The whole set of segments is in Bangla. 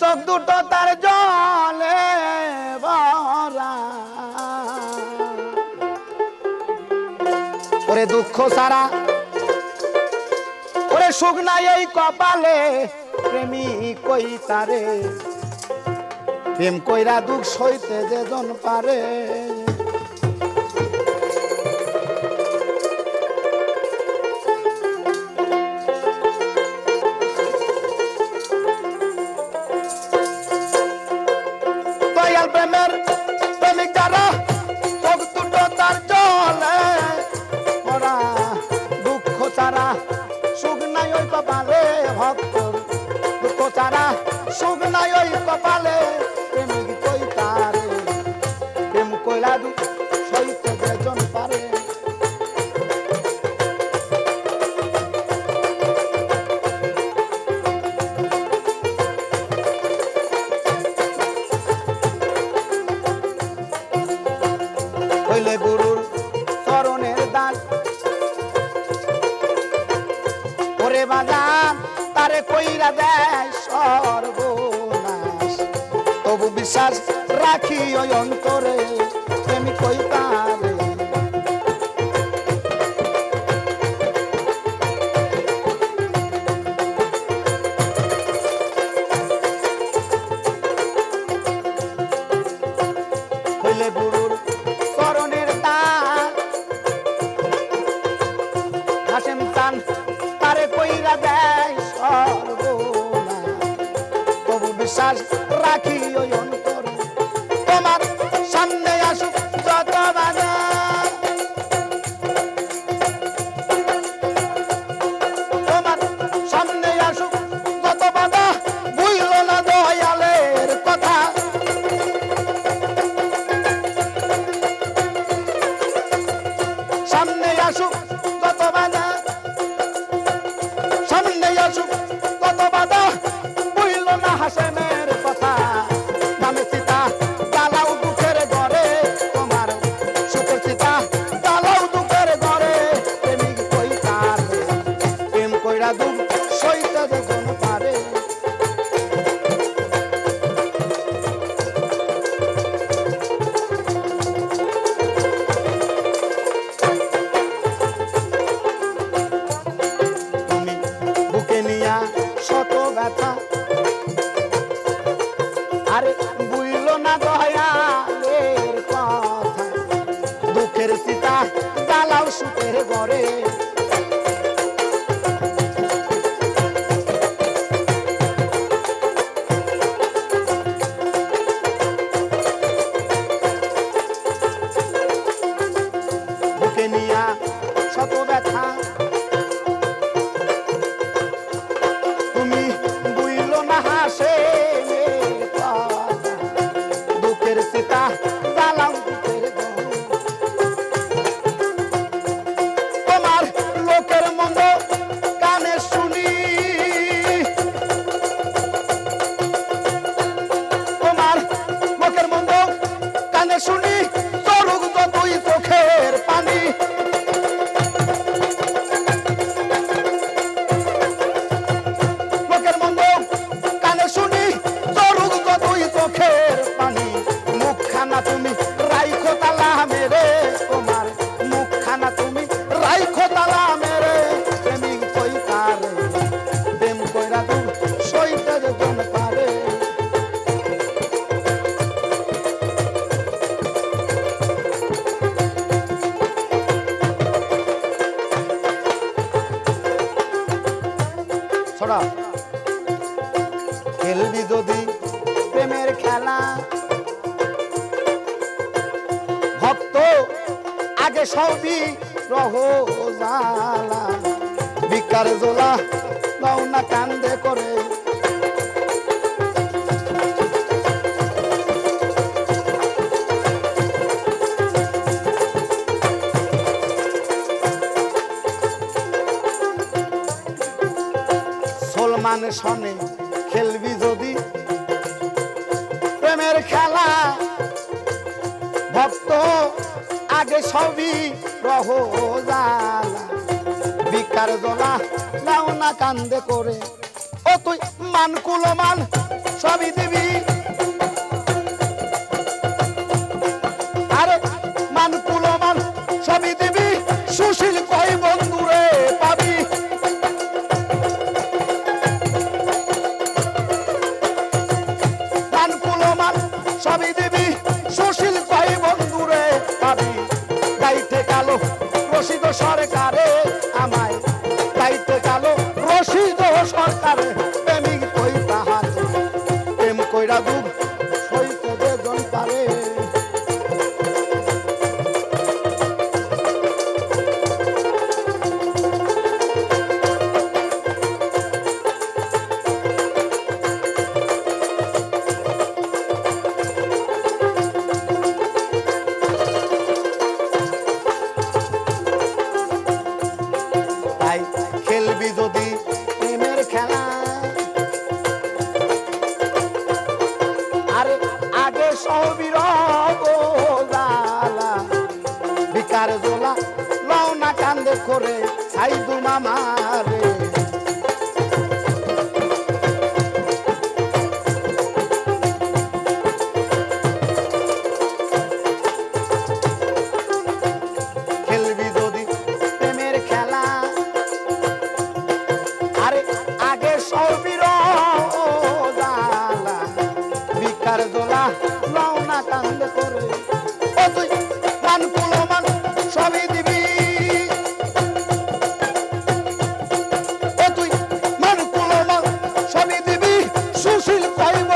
চোখ দুটো তার জলে ওরে দুঃখ সারা, ওরে সুখ নাই এই কপালে, প্রেমী কই তারে? প্রেম কইরা দুঃখ সইতে যেজন পারে। প্রেমের প্রেমিকারা, চোখ দুটো তার চলে ওরা দুঃখ সারা সুখ নাই ওই কপালে ভক্ত দুঃখ সারা সুখ নাই ওই কপালে। হইলে গুরুর চরণের দান। ওরে বাজান, তারে কইরা দেয় সর্বনাশ। তবু বিশ্বাস রাখি ওই অন্তরে, প্রেমিক রাখি ওই papa এ সবই রহ জালা বিকার জোলা নাও না কান্দে করে। সলমান সনে আছে সবই রহ বিকার জলা নাও না কান্দে করে। ও তুই মান কুলমান, সবই দিবি। আরে মান কুলমান, সবই দিবি। সুশীল আমার কারে সবিরগ জালা বিকার জোলা লও না কান্দে করে সাইদু মামা। i don't time.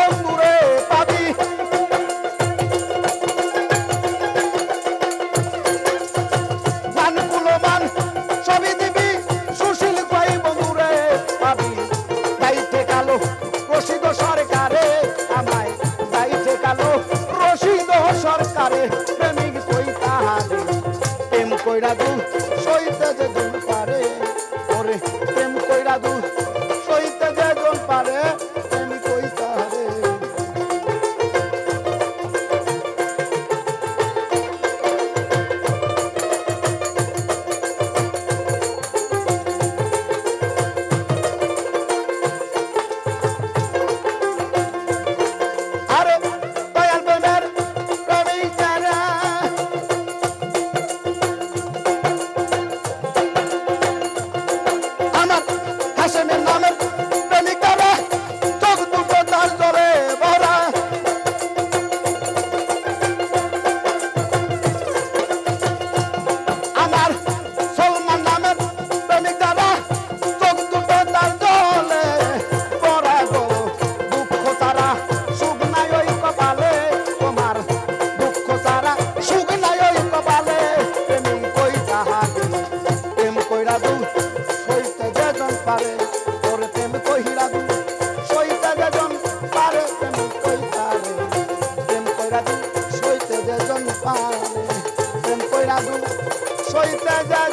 সজদন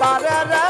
পারে